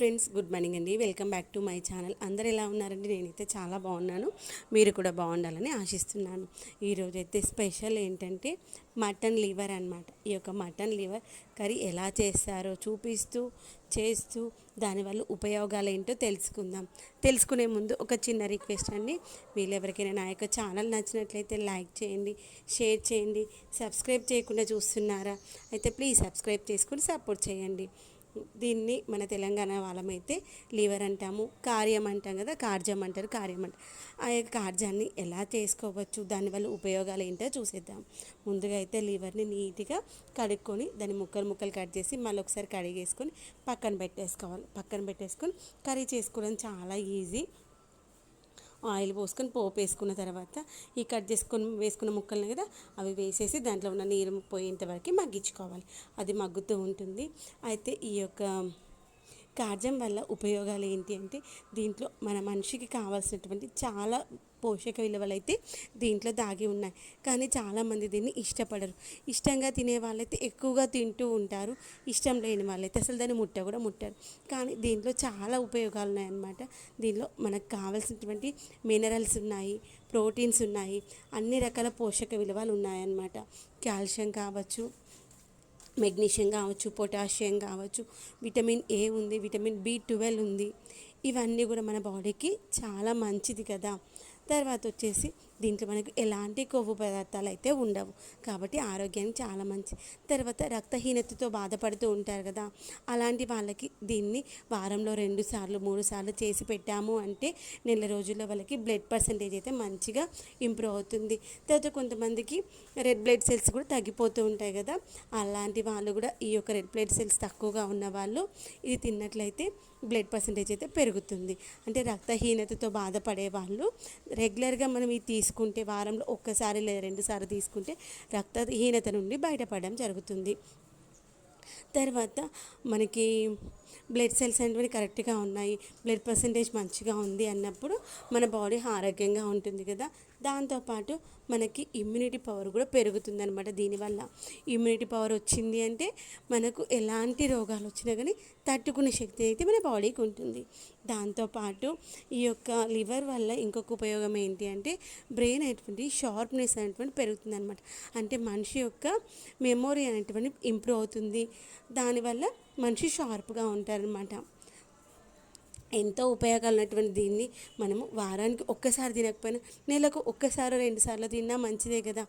Friends good morning అండి. Welcome back to my channel. అందరు ఎలా ఉన్నారండి? నేనైతే చాలా బాగున్నాను. మీరు కూడా బాగుండాలని ఆశిస్తున్నాను. ఈరోజు అయితే స్పెషల్ ఏంటంటే మటన్ లివర్ అనమాట ఈ యొక్క మటన్ లివర్ కర్రీ ఎలా చేస్తారో చూపిస్తూ చేస్తూ దానివల్ల ఉపయోగాలు ఏంటో తెలుసుకుందాం. తెలుసుకునే ముందు ఒక చిన్న రిక్వెస్ట్ అండి. వీళ్ళు ఎవరికైనా నా యొక్క ఛానల్ నచ్చినట్లయితే లైక్ చేయండి షేర్ చేయండి సబ్స్క్రైబ్ చేయకుండా చూస్తున్నారా? అయితే ప్లీజ్ సబ్స్క్రైబ్ చేసుకుని సపోర్ట్ చేయండి. దీన్ని మన తెలంగాణ వాళ్ళమైతే లివర్ అంటాము కార్యం అంటాం కదా కార్జం అంటారు కార్యం అంటారు. ఆ యొక్క కార్జాన్ని ఎలా చేసుకోవచ్చు దానివల్ల ఉపయోగాలు ఏంటో చూసేద్దాం. ముందుగా అయితే లివర్ని నీట్గా కడుక్కొని దాన్ని ముక్కలు ముక్కలు కట్ చేసి మళ్ళీ ఒకసారి కడిగేసుకొని పక్కన పెట్టేసుకోవాలి. పక్కన పెట్టేసుకొని కర్రీ చేసుకోవడం చాలా ఈజీ. ఆయిల్ పోసుకొని పోపు వేసుకున్న తర్వాత ఈ కట్ చేసుకొని వేసుకున్న ముక్కలను కదా అవి వేసేసి దాంట్లో ఉన్న నీరు పోయేంత వరకు మగ్గించుకోవాలి. అది మగ్గుతూ ఉంటుంది. అయితే ఈ యొక్క కాజం వల్ల ఉపయోగాలు ఏంటి అంటే దీంట్లో మన మనిషికి కావాల్సినటువంటి చాలా పోషక విలువలు అయితే దీంట్లో దాగి ఉన్నాయి. కానీ చాలామంది దీన్ని ఇష్టపడరు. ఇష్టంగా తినే వాళ్ళైతే ఎక్కువగా తింటూ ఉంటారు. ఇష్టం లేని వాళ్ళైతే అసలు దాన్ని ముట్ట కూడా ముట్టారు. కానీ దీంట్లో చాలా ఉపయోగాలు ఉన్నాయన్నమాట. దీనిలో మనకు కావాల్సినటువంటి మినరల్స్ ఉన్నాయి ప్రోటీన్స్ ఉన్నాయి. అన్ని రకాల పోషక విలువలు ఉన్నాయన్నమాట. కాల్షియం కావచ్చు మెగ్నీషియం కావచ్చు పొటాషియం కావచ్చు విటమిన్ ఏ ఉంది విటమిన్ బి ట్వెల్వ్ ఉంది. ఇవన్నీ కూడా మన బాడీకి చాలా మంచిది కదా. తర్వాత వచ్చేసి దీంట్లో మనకు ఎలాంటి కొవ్వు పదార్థాలు అయితే ఉండవు. కాబట్టి ఆరోగ్యానికి చాలా మంచి. తర్వాత రక్తహీనతతో బాధపడుతూ ఉంటారు కదా. అలాంటి వాళ్ళకి దీన్ని వారంలో రెండు సార్లు మూడు సార్లు చేసి పెట్టాము అంటే నెల రోజుల్లో వాళ్ళకి బ్లడ్ పర్సంటేజ్ అయితే మంచిగా ఇంప్రూవ్ అవుతుంది. తర్వాత కొంతమందికి రెడ్ బ్లడ్ సెల్స్ కూడా తగ్గిపోతూ ఉంటాయి కదా. అలాంటి వాళ్ళు కూడా ఈ యొక్క రెడ్ బ్లడ్ సెల్స్ తక్కువగా ఉన్న వాళ్ళు ఇది తిన్నట్లయితే బ్లడ్ పర్సంటేజ్ అయితే పెరుగుతుంది. అంటే రక్తహీనతతో బాధపడే వాళ్ళు రెగ్యులర్గా మనం ఇది తీసుకుంటే వారంలో ఒక్కసారి లేదా రెండుసార్లు తీసుకుంటే రక్తహీనత నుండి బయటపడడం జరుగుతుంది. తర్వాత మనకి బ్లడ్ సెల్స్ అనేవి కరెక్ట్గా ఉన్నాయి బ్లడ్ పర్సంటేజ్ మంచిగా ఉంది అన్నప్పుడు మన బాడీ ఆరోగ్యంగా ఉంటుంది కదా. దాంతోపాటు మనకి ఇమ్యూనిటీ పవర్ కూడా పెరుగుతుంది అనమాట దీనివల్ల. ఇమ్యూనిటీ పవర్ వచ్చింది అంటే మనకు ఎలాంటి రోగాలు వచ్చినా కానీ తట్టుకునే శక్తి అయితే మన బాడీకి ఉంటుంది. దాంతోపాటు ఈ యొక్క లివర్ వల్ల ఇంకొక ఉపయోగం ఏంటి అంటే బ్రెయిన్ అనేటువంటి షార్ప్నెస్ అనేటువంటి పెరుగుతుంది అనమాట అంటే మనిషి యొక్క మెమొరీ అనేటువంటి ఇంప్రూవ్ అవుతుంది. దానివల్ల మనిషి షార్ప్గా ఉంటారనమాట ఎంతో ఉపయోగాలు ఉన్నటువంటి దీన్ని మనము వారానికి ఒక్కసారి తినకపోయినా నెలకు ఒక్కసారి రెండు సార్లు తిన్నా మంచిదే కదా.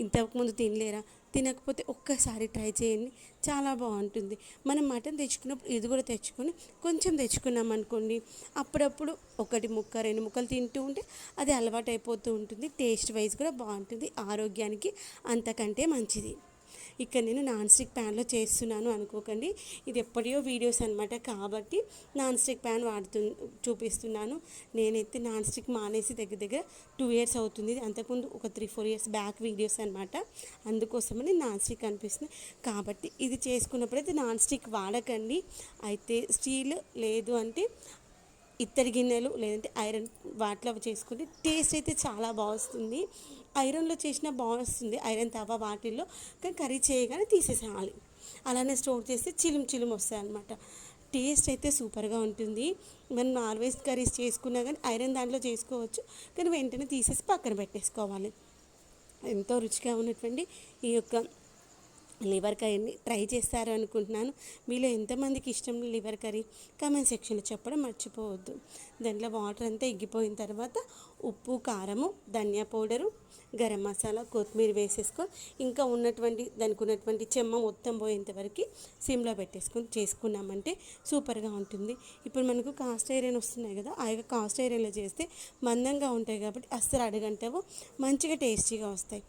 ఇంతకుముందు తినలేరా? తినకపోతే ఒక్కసారి ట్రై చేయండి. చాలా బాగుంటుంది. మనం మటన్ తెచ్చుకున్నప్పుడు ఇది కూడా తెచ్చుకొని కొంచెం తెచ్చుకున్నాం అనుకోండి అప్పుడప్పుడు ఒకటి ముక్క రెండు ముక్కలు తింటూ ఉంటే అది అలవాటు అయిపోతూ ఉంటుంది. టేస్ట్ వైజ్ కూడా బాగుంటుంది. ఆరోగ్యానికి అంతకంటే మంచిది. ఇక్కడ నేను నాన్ స్టిక్ ప్యాన్లో చేస్తున్నాను అనుకోకండి. ఇది ఎప్పటియో వీడియోస్ అనమాట కాబట్టి నాన్ స్టిక్ ప్యాన్ వాడుతు చూపిస్తున్నాను. నేనైతే నాన్ స్టిక్ మానేసి దగ్గర దగ్గర టూ ఇయర్స్ అవుతుంది. అంతకుముందు ఒక three four years back videos అనమాట అందుకోసమని నాన్ స్టిక్ అనిపిస్తుంది. కాబట్టి ఇది చేసుకున్నప్పుడైతే నాన్ స్టిక్ వాడకండి. అయితే స్టీల్ లేదు అంటే ఇత్తడి గిన్నెలు లేదంటే ఐరన్ వాటిలో చేసుకుంటే టేస్ట్ అయితే చాలా బాగుస్తుంది ఐరన్లో చేసినా బాగుంది ఐరన్ తవ వాటిల్లో కానీ కర్రీ చేయగానే తీసేసేయాలి. అలానే స్టోర్ చేస్తే చిలుం చిలుం వస్తాయి అనమాట టేస్ట్ అయితే సూపర్గా ఉంటుంది. మనం నార్వేజ్ కర్రీస్ చేసుకున్నా కానీ ఐరన్ దాంట్లో చేసుకోవచ్చు. కానీ వెంటనే తీసేసి పక్కన పెట్టేసుకోవాలి. ఎంతో రుచిగా ఉన్నటువంటి ఈ యొక్క లివర్ కర్రీని ట్రై చేస్తారు అనుకుంటున్నాను. మీలో ఎంతమందికి ఇష్టం లివర్ కర్రీ? కామెంట్ సెక్షన్లో చెప్పడం మర్చిపోవద్దు. దాంట్లో వాటర్ అంతా ఎగ్గిపోయిన తర్వాత ఉప్పు కారము ధనియా పౌడరు గరం మసాలా కొత్తిమీర వేసేసుకొని ఇంకా ఉన్నటువంటి దానికి ఉన్నటువంటి చెమ్మ మొత్తం పోయేంత వరకు సిమ్లో పెట్టేసుకొని చేసుకున్నామంటే సూపర్గా ఉంటుంది. ఇప్పుడు మనకు కాస్ట్ ఐరన్ వస్తున్నాయి కదా ఆ యొక్క కాస్ట్ ఐరన్లో చేస్తే మందంగా ఉంటాయి కాబట్టి అస్సలు అడగంటావు. మంచిగా టేస్టీగా వస్తాయి.